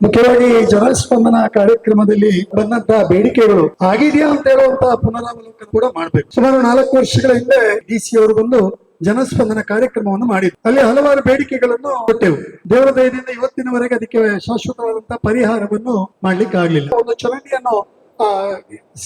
ಮುಖ್ಯವಾಗಿ ಜನಸ್ಪಂದನ ಕಾರ್ಯಕ್ರಮದಲ್ಲಿ ಬಂದಂತಹ ಬೇಡಿಕೆಗಳು ಆಗಿದೆಯಾ ಅಂತ ಹೇಳುವಂತಹ ಪುನರಾವಲೋಕನ ಕೂಡ ಮಾಡಬೇಕು. ಸುಮಾರು ನಾಲ್ಕು ವರ್ಷಗಳ ಹಿಂದೆ ಡಿ ಸಿ ಅವರು ಬಂದು ಜನಸ್ಪಂದನ ಕಾರ್ಯಕ್ರಮವನ್ನು ಮಾಡಿದ್ರು. ಅಲ್ಲಿ ಹಲವಾರು ಬೇಡಿಕೆಗಳನ್ನು ಕೊಟ್ಟೆವು. ದೇವರ ದಯದಿಂದ ಇವತ್ತಿನವರೆಗೆ ಅದಕ್ಕೆ ಶಾಶ್ವತವಾದಂತಹ ಪರಿಹಾರವನ್ನು ಮಾಡ್ಲಿಕ್ಕೆ ಆಗ್ಲಿಲ್ಲ ಒಂದು ಚಲನೆಯನ್ನು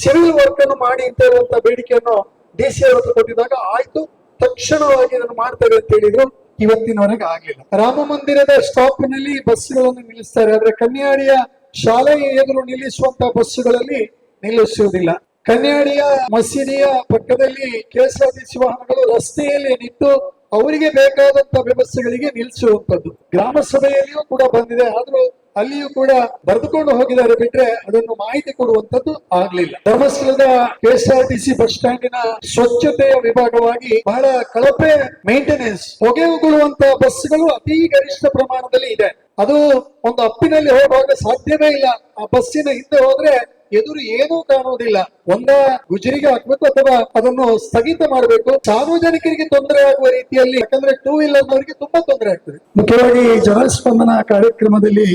ಸಿವಿಲ್ ವರ್ಕ್ ಅನ್ನು ಮಾಡಿ ಅಂತ ಹೇಳುವಂತ ಬೇಡಿಕೆಯನ್ನು ಡಿ ಸಿ ಅವರು ಹತ್ರ ಕೊಟ್ಟಿದ್ದಾಗ ಆಯ್ತು, ತಕ್ಷಣವಾಗಿ ಇದನ್ನು ಮಾಡ್ತೇವೆ ಅಂತ ಹೇಳಿದ್ರು. ಇವತ್ತಿನವರೆಗೆ ಆಗಿಲ್ಲ ರಾಮ ಮಂದಿರದ ಸ್ಟಾಪ್ನಲ್ಲಿ ಬಸ್ಗಳನ್ನು ನಿಲ್ಲಿಸ್ತಾರೆ. ಆದ್ರೆ ಕನ್ಯಾಡಿಯ ಶಾಲೆಯ ಎದುರು ನಿಲ್ಲಿಸುವಂತ ಬಸ್ಸುಗಳಲ್ಲಿ ನಿಲ್ಲಿಸುವುದಿಲ್ಲ. ಕನ್ಯಾಡಿಯ ಮಸೀದಿಯ ಪಕ್ಕದಲ್ಲಿ ಕೆಎಸ್ಆರ್ಟಿಸಿ ವಾಹನಗಳು ರಸ್ತೆಯಲ್ಲಿ ನಿಂತು ಅವರಿಗೆ ಬೇಕಾದಂತ ವ್ಯವಸ್ಥೆಗಳಿಗೆ ನಿಲ್ಲಿಸುವಂತದ್ದು. ಗ್ರಾಮ ಸಭೆಯಲ್ಲಿಯೂ ಕೂಡ ಬಂದಿದೆ. ಆದ್ರೂ ಅಲ್ಲಿಯೂ ಕೂಡ ಬರೆದುಕೊಂಡು ಹೋಗಿದ್ದಾರೆ ಬಿಟ್ರೆ ಅದನ್ನು ಮಾಹಿತಿ ಕೊಡುವಂತದ್ದು ಆಗ್ಲಿಲ್ಲ. ಧರ್ಮಸ್ಥಳದ ಕೆಎಸ್ಆರ್ಟಿಸಿ ಬಸ್ ಸ್ಟ್ಯಾಂಡಿನ ಸ್ವಚ್ಛತೆಯ ವಿಭಾಗವಾಗಿ ಬಹಳ ಕಳಪೆ ಮೇಂಟೆನೆನ್ಸ್ ಹೊಗೆ ಉಗುಳುವಂತ ಬಸ್ಗಳು ಅತಿ ಗರಿಷ್ಠ ಪ್ರಮಾಣದಲ್ಲಿ ಇದೆ. ಅದು ಒಂದು ಅಪ್ಪಿನಲ್ಲಿ ಹೋಗುವಾಗ ಸಾಧ್ಯವೇ ಇಲ್ಲ. ಆ ಬಸ್ಸಿನ ಹಿಂದೆ ಹೋದ್ರೆ ಎದುರು ಏನೂ ಕಾಣುವುದಿಲ್ಲ. ಒಂದ ಗುಜರಿಗೆ ಹಾಕ್ಬೇಕು ಅಥವಾ ಅದನ್ನು ಸ್ಥಗಿತ ಮಾಡಬೇಕು. ಸಾರ್ವಜನಿಕರಿಗೆ ತೊಂದರೆ ಆಗುವ ರೀತಿಯಲ್ಲಿ, ಯಾಕಂದ್ರೆ ಟೂ ವೀಲರ್ ನವರಿಗೆ ತುಂಬಾ ತೊಂದರೆ ಆಗ್ತದೆ. ಮುಖ್ಯವಾಗಿ ಜನಸ್ಪಂದನ ಕಾರ್ಯಕ್ರಮದಲ್ಲಿ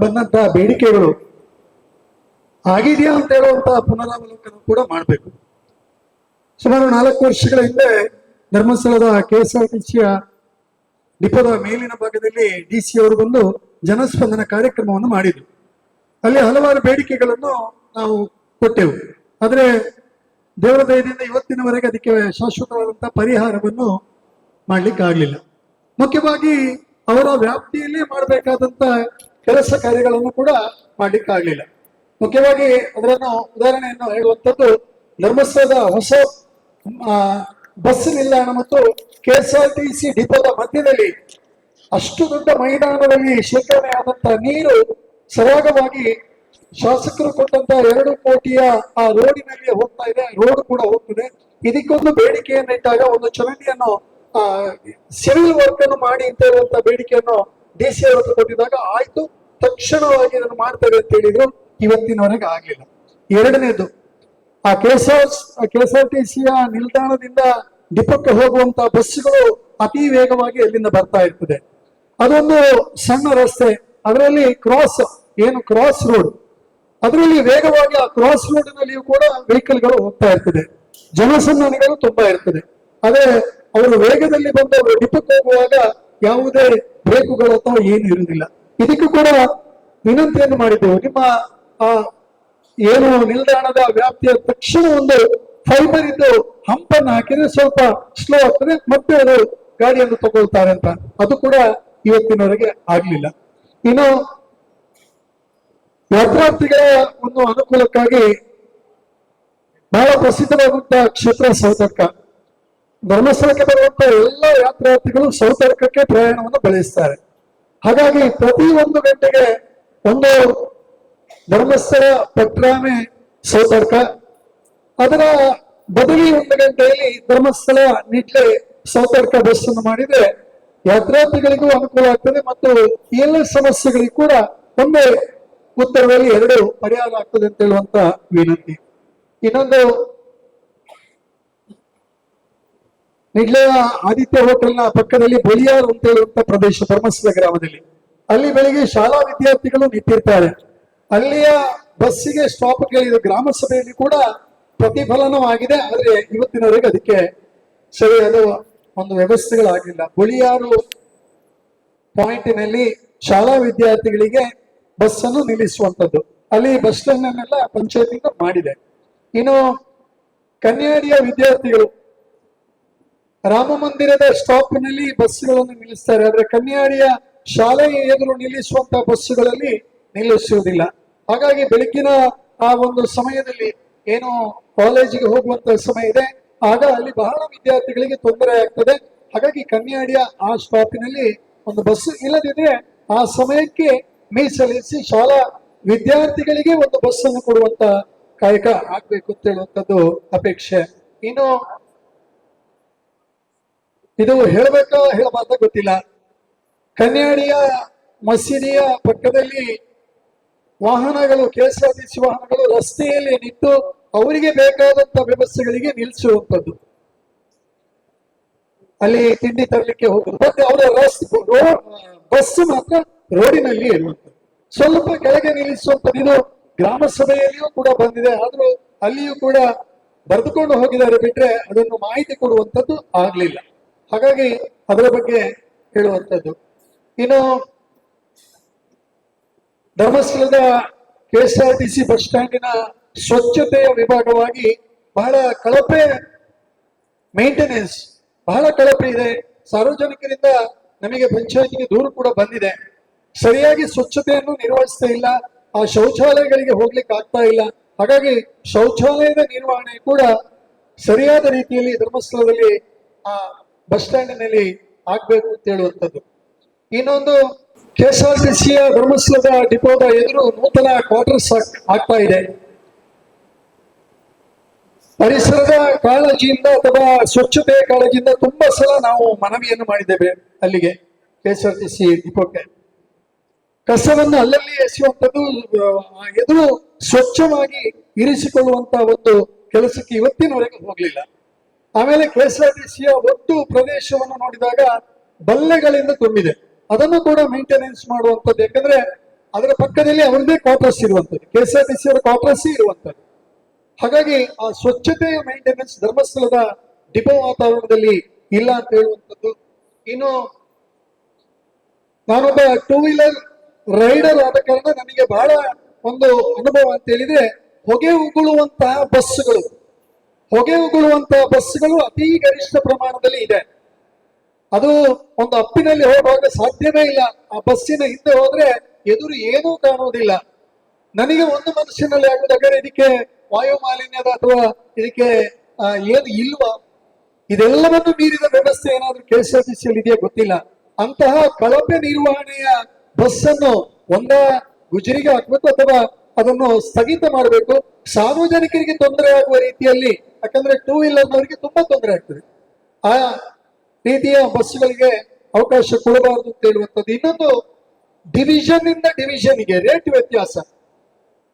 ಬಂದಂತಹ ಬೇಡಿಕೆಗಳು ಆಗಿದೆಯಾ ಅಂತ ಹೇಳುವಂತಹ ಪುನರಾವಲೋಕನ ಕೂಡ ಮಾಡಬೇಕು. ಸುಮಾರು ನಾಲ್ಕು ವರ್ಷಗಳ ಹಿಂದೆ ಧರ್ಮಸ್ಥಳದ ಕೆಎಸ್ಆರ್ಟಿಸಿಯ ಡಿಪೋದ ಮೇಲಿನ ಭಾಗದಲ್ಲಿ ಡಿ ಸಿ ಅವರು ಬಂದು ಜನಸ್ಪಂದನ ಕಾರ್ಯಕ್ರಮವನ್ನು ಮಾಡಿದ್ರು. ಅಲ್ಲಿ ಹಲವಾರು ಬೇಡಿಕೆಗಳನ್ನು ನಾವು ಕೊಟ್ಟೆವು. ಆದರೆ ದೇವರ ದಯದಿಂದ ಇವತ್ತಿನವರೆಗೆ ಅದಕ್ಕೆ ಶಾಶ್ವತವಾದಂತಹ ಪರಿಹಾರವನ್ನು ಮಾಡ್ಲಿಕ್ಕೆ ಆಗ್ಲಿಲ್ಲ. ಮುಖ್ಯವಾಗಿ ಅವರ ವ್ಯಾಪ್ತಿಯಲ್ಲಿ ಮಾಡಬೇಕಾದಂತ ಕೆಲಸ ಕಾರ್ಯಗಳನ್ನು ಕೂಡ ಮಾಡ್ಲಿಕ್ಕೆ ಆಗ್ಲಿಲ್ಲ. ಮುಖ್ಯವಾಗಿ ಅದರನ್ನು ಉದಾಹರಣೆಯನ್ನು ಹೇಳುವಂಥದ್ದು, ಧರ್ಮಸ್ಥಳದ ಹೊಸ ಬಸ್ ನಿಲ್ದಾಣ ಮತ್ತು ಕೆಎಸ್ಆರ್ಟಿಸಿ ಡಿಪೋದ ಮಧ್ಯದಲ್ಲಿ ಅಷ್ಟು ದೊಡ್ಡ ಮೈದಾನದಲ್ಲಿ ಶೇಖರಣೆ ನೀರು ಸರಾಗವಾಗಿ ಶಾಸಕರು ಕೊಟ್ಟಂತ ಎರಡು ಕೋಟಿಯ ಆ ರೋಡಿನಲ್ಲಿ ಹೋಗ್ತಾ ಇದೆ, ರೋಡ್ ಕೂಡ ಹೋಗ್ತದೆ. ಇದಕ್ಕೊಂದು ಬೇಡಿಕೆಯನ್ನು ಇಟ್ಟಾಗ ಒಂದು ಚರಂಡಿಯನ್ನು ಆ ಸಿವಿಲ್ ವರ್ಕ್ ಅನ್ನು ಮಾಡಿ ಅಂತ ಹೇಳುವಂತ ಬೇಡಿಕೆಯನ್ನು ಡಿ ಸಿ ಅವ್ರ ಹತ್ರ ಕೊಟ್ಟಿದ್ದಾಗ ಆಯ್ತು, ತಕ್ಷಣವಾಗಿ ಇದನ್ನು ಮಾಡ್ತೇವೆ ಅಂತ ಹೇಳಿದ್ರು. ಇವತ್ತಿನವರೆಗೆ ಆಗ್ಲಿಲ್ಲ. ಎರಡನೇದು, ಆ ಕೆಎಸ್ಆರ್ ಕೆಎಸ್ಆರ್ಟಿಸಿಯ ನಿಲ್ದಾಣದಿಂದ ಡಿಪೋಕ್ಕೆ ಹೋಗುವಂತ ಬಸ್ಗಳು ಅತಿ ವೇಗವಾಗಿ ಅಲ್ಲಿಂದ ಬರ್ತಾ ಇರ್ತದೆ. ಅದೊಂದು ಸಣ್ಣ ರಸ್ತೆ, ಅದರಲ್ಲಿ ಕ್ರಾಸ್ ಏನು ಕ್ರಾಸ್ ರೋಡ್ ಅದರಲ್ಲಿ ವೇಗವಾಗಿ ಆ ಕ್ರಾಸ್ ರೋಡ್ ನಲ್ಲಿಯೂ ಕೂಡ ವೆಹಿಕಲ್ಗಳು ಹೋಗ್ತಾ ಇರ್ತದೆ. ಜನಸಂದಣಿಗಳು ತುಂಬಾ ಇರ್ತದೆ. ಅದೇ ಅವರು ವೇಗದಲ್ಲಿ ಬಂದು ಅವರು ಡಿಪಕ್ ಹೋಗುವಾಗ ಯಾವುದೇ ಬ್ರೇಕುಗಳು ಅಥವಾ ಏನು ಇರುವುದಿಲ್ಲ. ಇದಕ್ಕೂ ಕೂಡ ವಿನಂತಿಯನ್ನು ಮಾಡಿದ್ದೆವು. ನಿಮ್ಮ, ಆ, ಏನು ನಿಲ್ದಾಣದ ವ್ಯಾಪ್ತಿಯ ತಕ್ಷಣ ಒಂದು ಫೈಬರ್ ಇದ್ದು ಹಂಪನ್ನು ಹಾಕಿದ್ರೆ ಸ್ವಲ್ಪ ಸ್ಲೋ ಆಗ್ತದೆ, ಮತ್ತೆ ಅದು ಗಾಡಿಯನ್ನು ತಗೊಳ್ತಾರೆ ಅಂತ. ಅದು ಕೂಡ ಇವತ್ತಿನವರೆಗೆ ಆಗ್ಲಿಲ್ಲ. ಇನ್ನು ಯಾತ್ರಾರ್ಥಿಗಳ ಒಂದು ಅನುಕೂಲಕ್ಕಾಗಿ ಬಹಳ ಪ್ರಸಿದ್ಧವಾದಂತಹ ಕ್ಷೇತ್ರ ಸೌತರ್ಕ ಧರ್ಮಸ್ಥಳಕ್ಕೆ ಬರುವಂತ ಎಲ್ಲ ಯಾತ್ರಾರ್ಥಿಗಳು ಸೌತರ್ಕಕ್ಕೆ ಪ್ರಯಾಣವನ್ನು ಬೆಳೆಸ್ತಾರೆ. ಹಾಗಾಗಿ ಪ್ರತಿ ಒಂದು ಗಂಟೆಗೆ ಒಂದು ಧರ್ಮಸ್ಥಳ, ಪಟ್ರಾಮೆ ಸೌತರ್ಕ ಅದರ ಬದಲಿ ಒಂದು ಗಂಟೆಯಲ್ಲಿ ಧರ್ಮಸ್ಥಳ, ನಿಟ್ಲೆ ಸೌತರ್ಕ ಬಸ್ ಅನ್ನು ಮಾಡಿದ್ರೆ ಯಾತ್ರಾರ್ಥಿಗಳಿಗೂ ಅನುಕೂಲ ಆಗ್ತದೆ ಮತ್ತು ಎಲ್ಲ ಸಮಸ್ಯೆಗಳಿಗೂ ಕೂಡ ಒಂದೇ ಉತ್ತರದಲ್ಲಿ ಎರಡು ಪರಿಹಾರ ಆಗ್ತದೆ ಅಂತ ಹೇಳುವಂತ ವಿನಂತಿ. ಇನ್ನೊಂದು ನಿಡ್ಲೆಯ ಆದಿತ್ಯ ಹೋಟೆಲ್ನ ಪಕ್ಕದಲ್ಲಿ ಬಲಿಯಾರ್ ಅಂತ ಹೇಳುವಂತ ಪ್ರದೇಶ ಧರ್ಮಸ್ಥಳ ಗ್ರಾಮದಲ್ಲಿ. ಅಲ್ಲಿ ಬೆಳಿಗ್ಗೆ ಶಾಲಾ ವಿದ್ಯಾರ್ಥಿಗಳು ನಿಂತಿರ್ತಾರೆ. ಅಲ್ಲಿಯ ಬಸ್ಸಿಗೆ ಸ್ಟಾಪ್ ಕೇಳಿದ ಗ್ರಾಮ ಸಭೆಯಲ್ಲಿ ಕೂಡ ಪ್ರತಿಫಲನವಾಗಿದೆ. ಆದ್ರೆ ಇವತ್ತಿನವರೆಗೆ ಅದಕ್ಕೆ ಸರಿಯಾದ ಒಂದು ವ್ಯವಸ್ಥೆಗಳಾಗಿಲ್ಲ. ಬಳಿಯಾರು ಪಾಯಿಂಟಿನಲ್ಲಿ ಶಾಲಾ ವಿದ್ಯಾರ್ಥಿಗಳಿಗೆ ಬಸ್ ಅನ್ನು ನಿಲ್ಲಿಸುವಂತದ್ದು ಅಲ್ಲಿ ಬಸ್ ಸ್ಟ್ಯಾಂಡ್ ಅನ್ನೆಲ್ಲ ಪಂಚಾಯತಿಂದ ಮಾಡಿದೆ. ಇನ್ನು ಕನ್ಯಾಡಿಯ ವಿದ್ಯಾರ್ಥಿಗಳು, ರಾಮ ಮಂದಿರದ ಸ್ಟಾಪ್ನಲ್ಲಿ ಬಸ್ಗಳನ್ನು ನಿಲ್ಲಿಸ್ತಾರೆ. ಆದ್ರೆ ಕನ್ಯಾಡಿಯ ಶಾಲೆಯ ಎದುರು ನಿಲ್ಲಿಸುವಂತ ಬಸ್ಸುಗಳಲ್ಲಿ ನಿಲ್ಲಿಸುವುದಿಲ್ಲ. ಹಾಗಾಗಿ ಬೆಳಗ್ಗಿನ ಆ ಒಂದು ಸಮಯದಲ್ಲಿ ಏನು ಕಾಲೇಜಿಗೆ ಹೋಗುವಂತ ಸಮಯ ಇದೆ. ಆಗ ಅಲ್ಲಿ ಬಹಳ ವಿದ್ಯಾರ್ಥಿಗಳಿಗೆ ತೊಂದರೆ ಆಗ್ತದೆ. ಹಾಗಾಗಿ ಕನ್ಯಾಡಿಯ ಆ ಸ್ಟಾಪಿನಲ್ಲಿ ಒಂದು ಬಸ್ ಇಲ್ಲದಿದ್ರೆ ಆ ಸಮಯಕ್ಕೆ ಮೀಸಲಿಸಿ ಶಾಲಾ ವಿದ್ಯಾರ್ಥಿಗಳಿಗೆ ಒಂದು ಬಸ್ ಅನ್ನು ಕೊಡುವಂತ ಕಾಯಕ ಆಗ್ಬೇಕು ಅಂತ ಹೇಳುವಂತದ್ದು ಅಪೇಕ್ಷೆ. ಇನ್ನು ಇದು ಹೇಳಬೇಕಾ ಹೇಳಬಾರ್ದ ಗೊತ್ತಿಲ್ಲ. ಕನ್ಯಾಡಿಯ ಮಸೀದಿಯ ಪಕ್ಕದಲ್ಲಿ ವಾಹನಗಳು, ಕೆಎಸ್ಆರ್ಟಿಸಿ ವಾಹನಗಳು ರಸ್ತೆಯಲ್ಲಿ ನಿಂತು ಅವರಿಗೆ ಬೇಕಾದಂತ ವ್ಯವಸ್ಥೆಗಳಿಗೆ ನಿಲ್ಲಿಸುವಂಥದ್ದು. ಅಲ್ಲಿ ತಿಂಡಿ ತರಲಿಕ್ಕೆ ಹೋಗುದು. ಮತ್ತೆ ಅವರ ರಸ್ತೆ ಬಸ್ ಮಾತ್ರ ರೋಡಿನಲ್ಲಿ ಇರುವಂತ ಸ್ವಲ್ಪ ಕೆಳಗೆ ನಿಲ್ಲಿಸುವಂಥದ್ದು ಗ್ರಾಮ ಸಭೆಯಲ್ಲಿಯೂ ಕೂಡ ಬಂದಿದೆ. ಆದ್ರೂ ಅಲ್ಲಿಯೂ ಕೂಡ ಬರೆದುಕೊಂಡು ಹೋಗಿದ್ದಾರೆ ಬಿಟ್ರೆ ಅದನ್ನು ಮಾಹಿತಿ ಕೊಡುವಂಥದ್ದು ಆಗ್ಲಿಲ್ಲ. ಹಾಗಾಗಿ ಅದರ ಬಗ್ಗೆ ಹೇಳುವಂಥದ್ದು. ಇನ್ನು ಧರ್ಮಸ್ಥಳದ ಕೆಎಸ್ಆರ್ಟಿಸಿ ಬಸ್ ಸ್ಟ್ಯಾಂಡಿನ ಸ್ವಚ್ಛತೆಯ ವಿಭಾಗವಾಗಿ ಬಹಳ ಕಳಪೆ ಮೇಂಟೆನೆನ್ಸ್ ಬಹಳ ಕಳಪೆ ಇದೆ. ಸಾರ್ವಜನಿಕರಿಂದ ನಮಗೆ ಪಂಚಾಯತಿಗೆ ದೂರು ಕೂಡ ಬಂದಿದೆ. ಸರಿಯಾಗಿ ಸ್ವಚ್ಛತೆಯನ್ನು ನಿರ್ವಹಿಸ್ತಾ ಇಲ್ಲ, ಆ ಶೌಚಾಲಯಗಳಿಗೆ ಹೋಗ್ಲಿಕ್ಕೆ ಆಗ್ತಾ ಇಲ್ಲ. ಹಾಗಾಗಿ ಶೌಚಾಲಯದ ನಿರ್ವಹಣೆ ಕೂಡ ಸರಿಯಾದ ರೀತಿಯಲ್ಲಿ ಧರ್ಮಸ್ಥಳದಲ್ಲಿ, ಆ ಬಸ್ ಸ್ಟ್ಯಾಂಡಿನಲ್ಲಿ ಆಗ್ಬೇಕು ಅಂತ ಹೇಳುವಂಥದ್ದು. ಇನ್ನೊಂದು, ಕೆಎಸ್ಆರ್ಟಿಸಿಯ ಧರ್ಮಸ್ಥಳದ ಡಿಪೋದ ಎದುರು ನೂತನ ಕ್ವಾರ್ಟರ್ಸ್ ಆಗ್ತಾ ಇದೆ. ಪರಿಸರದ ಕಾಳಜಿಯಿಂದ ಅಥವಾ ಸ್ವಚ್ಛತೆಯ ಕಾಳಜಿಯಿಂದ ತುಂಬಾ ಸಲ ನಾವು ಮನವಿಯನ್ನು ಮಾಡಿದ್ದೇವೆ ಅಲ್ಲಿಗೆ, ಕೆಎಸ್ಆರ್ಟಿಸಿ ಡಿಪೋಕ್ಕೆ. ಕಸವನ್ನು ಅಲ್ಲಲ್ಲಿ ಎಸೆಯುವಂಥದ್ದು ಎದುರು ಸ್ವಚ್ಛವಾಗಿ ಇರಿಸಿಕೊಳ್ಳುವಂತ ಒಂದು ಕೆಲಸಕ್ಕೆ ಇವತ್ತಿನವರೆಗೂ ಹೋಗ್ಲಿಲ್ಲ. ಆಮೇಲೆ ಕೆಎಸ್ಆರ್ಟಿಸಿಯ ಒಟ್ಟು ಪ್ರದೇಶವನ್ನು ನೋಡಿದಾಗ ಬಲ್ಲೆಗಳಿಂದ ತುಂಬಿದೆ. ಅದನ್ನು ಕೂಡ ಮೇಂಟೆನೆನ್ಸ್ ಮಾಡುವಂಥದ್ದು, ಯಾಕಂದ್ರೆ ಅದರ ಪಕ್ಕದಲ್ಲಿ ಅವರದೇ ಕ್ವಾರ್ಟರ್ಸ್ ಇರುವಂಥದ್ದು ಕೆಎಸ್ಆರ್ಟಿಸಿ ಅವರ ಕ್ವಾರ್ಟರ್ಸ್ ಇರುವಂಥದ್ದು. ಹಾಗಾಗಿ ಆ ಸ್ವಚ್ಛತೆಯ ಮೇಂಟೆನೆನ್ಸ್ ಧರ್ಮಸ್ಥಳದ ಡಿಪೋ ವಾತಾವರಣದಲ್ಲಿ ಇಲ್ಲ ಅಂತ ಹೇಳುವಂಥದ್ದು. ಇನ್ನು ನಾನೊಬ್ಬ ಟೂ ವೀಲರ್ ರೈಡರ್ ಆದ ಕಾರಣ ನನಗೆ ಬಹಳ ಒಂದು ಅನುಭವ ಅಂತ ಹೇಳಿದ್ರೆ ಹೊಗೆ ಉಗುಳುವಂತಹ ಬಸ್ಸುಗಳು, ಹೊಗೆ ಉಗುಳುವಂತಹ ಬಸ್ಸುಗಳು ಅತಿ ಗರಿಷ್ಠ ಪ್ರಮಾಣದಲ್ಲಿ ಇದೆ. ಅದು ಒಂದು ಅಪ್ಪಿನಲ್ಲಿ ಹೋಗುವಾಗ ಸಾಧ್ಯವೇ ಇಲ್ಲ. ಆ ಬಸ್ಸಿನ ಹಿಂದೆ ಹೋದ್ರೆ ಎದುರು ಏನೂ ಕಾಣುವುದಿಲ್ಲ. ನನಗೆ ಒಂದು ಮನಸ್ಸಿನಲ್ಲಿ ಆಗುವುದಾದ್ರೆ ಇದಕ್ಕೆ ವಾಯು ಮಾಲಿನ್ಯದ ಅಥವಾ ಇದಕ್ಕೆ ಏನು ಇಲ್ವಾ? ಇದೆಲ್ಲವನ್ನು ಮೀರಿದ ವ್ಯವಸ್ಥೆ ಏನಾದ್ರೂ ಇದೆಯಾ ಗೊತ್ತಿಲ್ಲ. ಅಂತಹ ಕಳಪೆ ನಿರ್ವಹಣೆಯ ಬಸ್ ಅನ್ನು ಒಂದ ಗುಜರಿಗೆ ಹಾಕ್ಬೇಕು ಅಥವಾ ಅದನ್ನು ಸ್ಥಗಿತ ಮಾಡಬೇಕು. ಸಾರ್ವಜನಿಕರಿಗೆ ತೊಂದರೆ ಆಗುವ ರೀತಿಯಲ್ಲಿ, ಯಾಕಂದ್ರೆ ಟೂ ವೀಲರ್ನವರಿಗೆ ತುಂಬಾ ತೊಂದರೆ ಆಗ್ತದೆ. ಆ ರೀತಿಯ ಬಸ್ಗಳಿಗೆ ಅವಕಾಶ ಕೊಡಬಾರದು ಅಂತ ಹೇಳುವಂಥದ್ದು. ಇನ್ನೊಂದು ಡಿವಿಷನ್ ಇಂದ ಡಿವಿಷನ್ಗೆ ರೇಟ್ ವ್ಯತ್ಯಾಸ.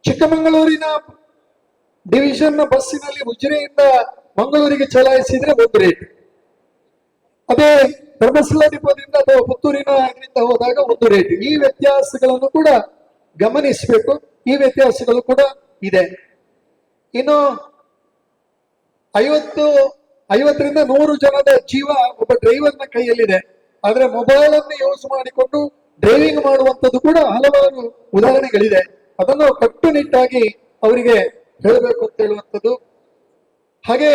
ಚಿಕ್ಕಮಗಳೂರಿನ ಡಿವಿಷನ್ನ ಬಸ್ಸಿನಲ್ಲಿ ಉಜಿರೆಯಿಂದ ಮಂಗಳೂರಿಗೆ ಚಲಾಯಿಸಿದ್ರೆ ಒಂದು ರೇಟ್ ಅದೇ ಧರ್ಮಸ್ಥಳ ಡಿಪೋದಿಂದ ಅಥವಾ ಪುತ್ತೂರಿನ ಇದರಿಂದ ಹೋದಾಗ ಒಂದು ರೇಟ್. ಈ ವ್ಯತ್ಯಾಸಗಳನ್ನು ಕೂಡ ಗಮನಿಸಬೇಕು. ಈ ವ್ಯತ್ಯಾಸಗಳು ಕೂಡ ಇದೆ. ಇನ್ನು ಐವತ್ತು, ಐವತ್ತರಿಂದ ನೂರು ಜನದ ಜೀವ ಒಬ್ಬ ಡ್ರೈವರ್ನ ಕೈಯಲ್ಲಿದೆ. ಆದ್ರೆ ಮೊಬೈಲ್ ಅನ್ನು ಯೂಸ್ ಮಾಡಿಕೊಂಡು ಡ್ರೈವಿಂಗ್ ಮಾಡುವಂಥದ್ದು ಕೂಡ ಹಲವಾರು ಉದಾಹರಣೆಗಳಿದೆ. ಅದನ್ನು ಕಟ್ಟುನಿಟ್ಟಾಗಿ ಅವರಿಗೆ ಹೇಳಬೇಕು ಅಂತ ಹೇಳುವಂಥದ್ದು. ಹಾಗೆ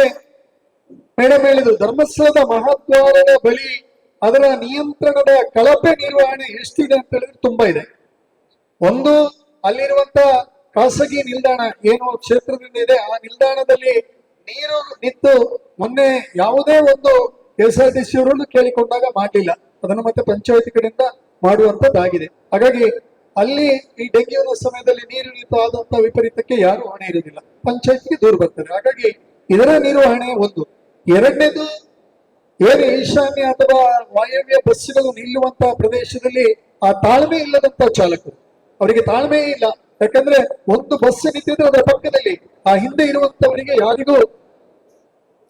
ಮೇಡಮ್ ಹೇಳಿದ್ರು ಧರ್ಮಸ್ಥಳದ ಮಹಾದ್ವಾರದ ಬಳಿ ಅದರ ನಿಯಂತ್ರಣದ ಕಳಪೆ ನಿರ್ವಹಣೆ ಎಷ್ಟಿದೆ ಅಂತ ಹೇಳಿದ್ರೆ ತುಂಬಾ ಇದೆ. ಒಂದು, ಅಲ್ಲಿರುವಂತ ಖಾಸಗಿ ನಿಲ್ದಾಣ ಏನು ಕ್ಷೇತ್ರದಿಂದ ಇದೆ, ಆ ನಿಲ್ದಾಣದಲ್ಲಿ ನೀರು ನಿಂತು ಮೊನ್ನೆ ಯಾವುದೇ ಒಂದು ಎಸ್ ಆರ್ ಟಿ ಸಿ ಅವರನ್ನು ಕೇಳಿಕೊಂಡಾಗ ಮಾಡಲಿಲ್ಲ. ಅದನ್ನು ಮತ್ತೆ ಪಂಚಾಯತಿ ಕಡೆಯಿಂದ ಮಾಡುವಂತದ್ದಾಗಿದೆ. ಹಾಗಾಗಿ ಅಲ್ಲಿ ಈ ಡೆಂಗ್ಯೂನ ಸಮಯದಲ್ಲಿ ನೀರು ನಿಂತು ಆದಂತ ವಿಪರೀತಕ್ಕೆ ಯಾರು ಹೊಣೆ ಇರುವುದಿಲ್ಲ. ಪಂಚಾಯತ್ಗೆ ದೂರ ಬರ್ತದೆ. ಹಾಗಾಗಿ ಇದರ ನಿರ್ವಹಣೆ ಒಂದು. ಎರಡನೇದು ಏನು ಈಶಾನ್ಯ ಅಥವಾ ವಾಯವ್ಯ ಬಸ್ಸುಗಳು ನಿಲ್ಲುವಂತಹ ಪ್ರದೇಶದಲ್ಲಿ ಆ ತಾಳ್ಮೆ ಇಲ್ಲದಂತ ಚಾಲಕರು. ಅವರಿಗೆ ತಾಳ್ಮೆ ಇಲ್ಲ. ಯಾಕಂದ್ರೆ ಒಂದು ಬಸ್ ನಿಂತಿದ್ರೆ ಅದರ ಪಕ್ಕದಲ್ಲಿ ಆ ಹಿಂದೆ ಇರುವಂತವರಿಗೆ ಯಾರಿಗೂ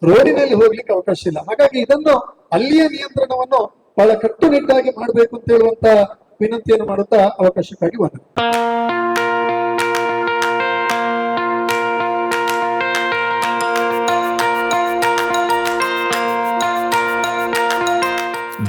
ರೋಡಿನಲ್ಲಿ ಹೋಗ್ಲಿಕ್ಕೆ ಅವಕಾಶ ಇಲ್ಲ. ಹಾಗಾಗಿ ಇದನ್ನು ಅಲ್ಲಿಯ ನಿಯಂತ್ರಣವನ್ನು ಬಹಳ ಕಟ್ಟುನಿಟ್ಟಾಗಿ ಮಾಡಬೇಕು ಅಂತ ಹೇಳುವಂತ ವಿನಂತಿಯನ್ನು ಮಾಡುತ್ತಾ ಅವಕಾಶಕ್ಕಾಗಿ ಬಂದ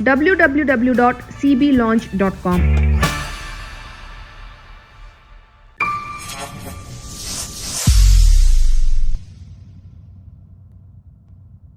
www.cblaunch.com.